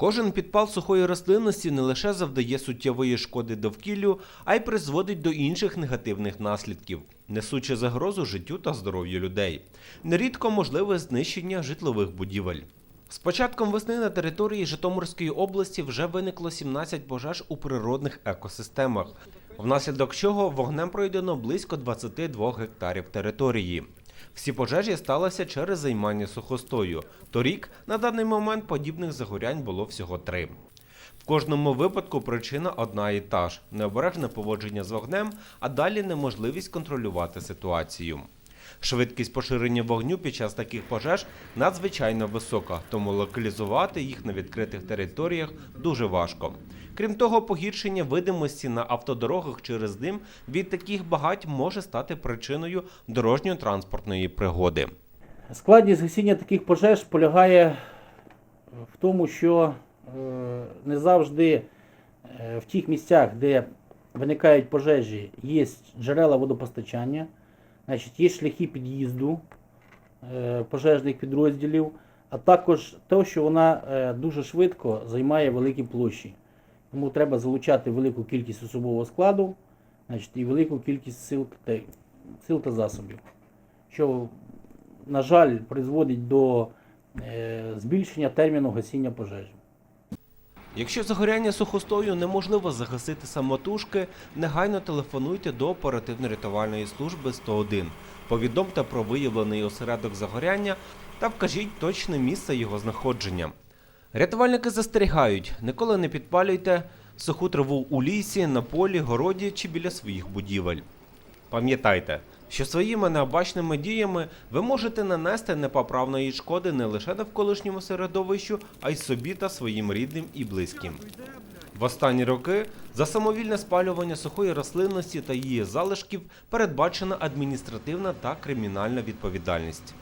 Кожен підпал сухої рослинності не лише завдає суттєвої шкоди довкіллю, а й призводить до інших негативних наслідків, несучи загрозу життю та здоров'ю людей. Нерідко можливе знищення житлових будівель. З початком весни на території Житомирської області вже виникло 17 пожеж у природних екосистемах, внаслідок чого вогнем пройдено близько 22 гектарів території. Всі пожежі сталися через займання сухостою. Торік на даний момент подібних загорянь було всього три. В кожному випадку причина одна і та ж необережне поводження з вогнем, а далі неможливість контролювати ситуацію. Швидкість поширення вогню під час таких пожеж надзвичайно висока, тому локалізувати їх на відкритих територіях дуже важко. Крім того, погіршення видимості на автодорогах через дим від таких багать може стати причиною дорожньо-транспортної пригоди. Складність гасіння таких пожеж полягає в тому, що е, не завжди е, в тих місцях, де виникають пожежі, є джерела водопостачання, значить, є шляхи під'їзду е, пожежних підрозділів, а також те, що вона е, дуже швидко займає великі площі. Тому треба залучати велику кількість особового складу значить, і велику кількість сил та, сил та засобів. Що на жаль, призводить до е, збільшення терміну гасіння пожежі. Якщо загоряння сухостою неможливо загасити самотужки, негайно телефонуйте до оперативно-рятувальної служби 101. Повідомте про виявлений осередок загоряння та вкажіть точне місце його знаходження. Рятувальники застерігають, ніколи не підпалюйте суху траву у лісі, на полі, городі чи біля своїх будівель. Пам'ятайте, що своїми необачними діями ви можете нанести непоправної шкоди не лише навколишньому середовищу, а й собі та своїм рідним і близьким. В останні роки за самовільне спалювання сухої рослинності та її залишків передбачена адміністративна та кримінальна відповідальність.